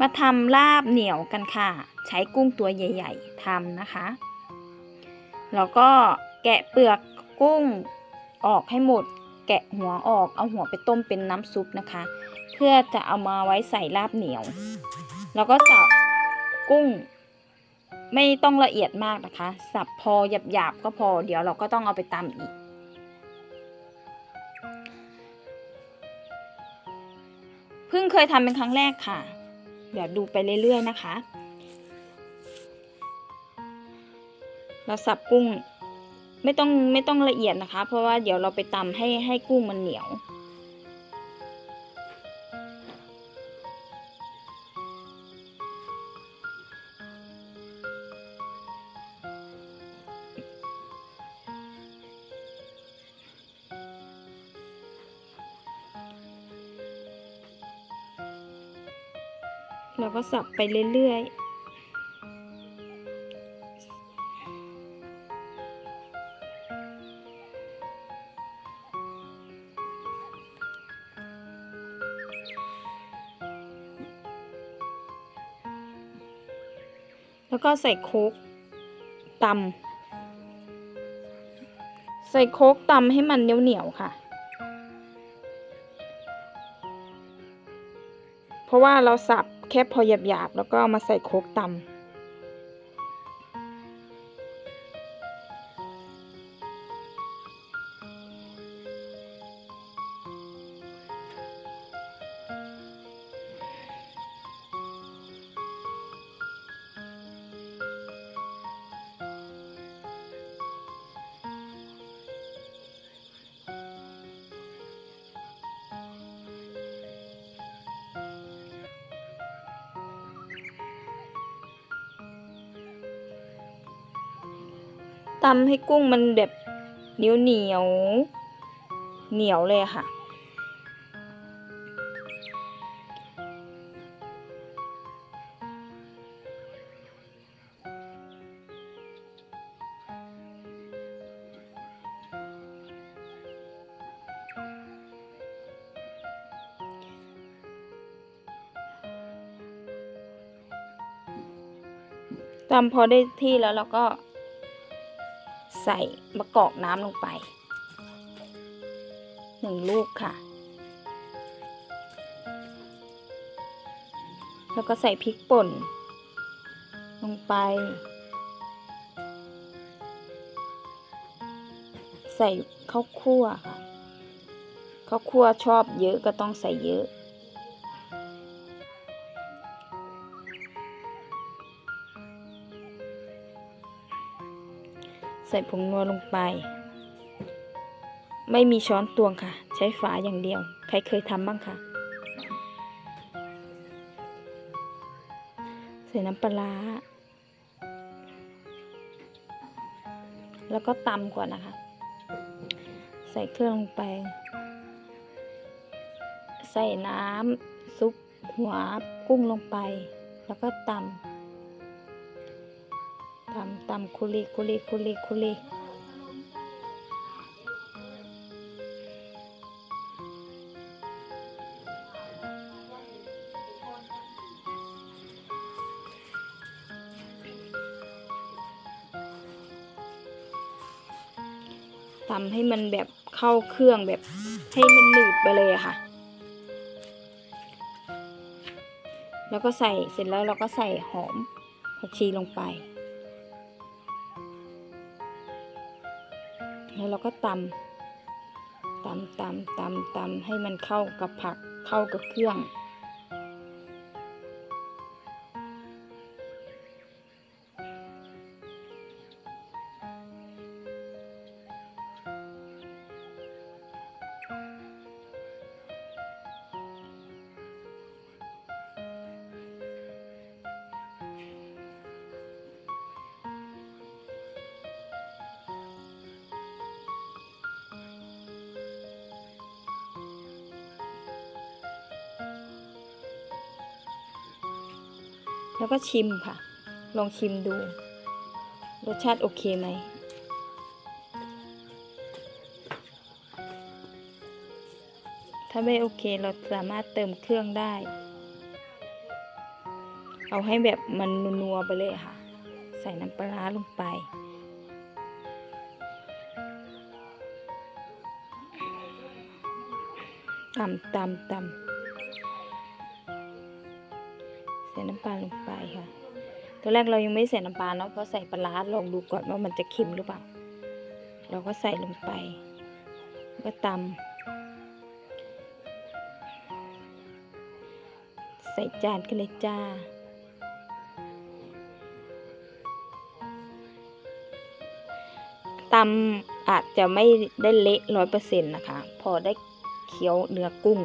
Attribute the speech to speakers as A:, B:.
A: มาทำลาบเหนียวกันค่ะ ใช้กุ้งตัวใหญ่ ๆทำนะคะ แล้วก็แกะเปลือกกุ้งออกให้หมด แกะหัวออกเอาหัวไปต้มเป็นน้ำซุปนะคะ เพื่อจะเอามาไว้ใส่ลาบเหนียว แล้วก็สับกุ้ง ไม่ต้องละเอียดมากนะคะ สับพอหยาบๆก็พอ เดี๋ยวเราก็ต้องเอาไปตำอีกเพิ่งเคยทำเป็นครั้งแรกค่ะ เดี๋ยวดูไปเรื่อยๆนะคะ เราสับกุ้งไม่ต้องไม่ต้องละเอียดนะคะ เพราะว่าเดี๋ยวเราไปตำให้ให้กุ้งมันเหนียว เราก็สับไปเรื่อยๆแล้วก็ใส่โคกตำใส่โคกตำให้มันเหนียวๆค่ะ เพราะว่าเราสับ แค่พอหยาบๆ แล้วก็เอามาใส่โคกตำ ตำให้กุ้งมันแบบเหนียวเหนียวเหนียวเลยค่ะ ตำพอได้ที่แล้วเราก็ ใส่มะกอกน้ำลงไปหนึ่งลูกค่ะ แล้วก็ใส่พริกป่น ลงไป ใส่ข้าวคั่วค่ะข้าวคั่วชอบเยอะก็ต้องใส่เยอะ ใส่ผงนัวลงไป ไม่มีช้อนตวงค่ะ ใช้ฝาอย่างเดียว ใครเคยทำบ้างคะใส่น้ำปลาร้าแล้วก็ตำก่อนนะคะ ใส่เครื่องลงไป ใส่น้ำซุปหัวกุ้งลงไป แล้วก็ตำ ตำตำคุลีคุลีคุลีคุลีตำให้มันแบบเข้าเครื่องแบบให้มันหนืดไปเลยค่ะ แล้วก็ใส่เสร็จแล้วเราก็ใส่หอมผักชีลงไป แล้วเราก็ตำตำตำตำตำให้มันเข้ากับผักเข้ากับเครื่อง แล้วก็ชิมค่ะ ลองชิมดู รสชาติโอเคไหม ถ้าไม่โอเคเราสามารถเติมเครื่องได้ เอาให้แบบมันนัวๆไปเลยค่ะ ใส่น้ำปลาร้าลงไปตำตำตำ ส่น้ำปลาลงไปค่ะตอนแรกเรายังไม่ใส่น้ำปลาเนาะเพราะใส่ปลาร้าลองดูก่อนว่ามันจะเค็มหรือเปล่า เราก็ใส่ลงไปแล้วก็ตำใส่จานกันเลยจ้าตำอาจจะไม่ได้เละร้อยเปอร์เซ็นต์นะคะ พอได้เคี้ยวเนื้อกุ้ง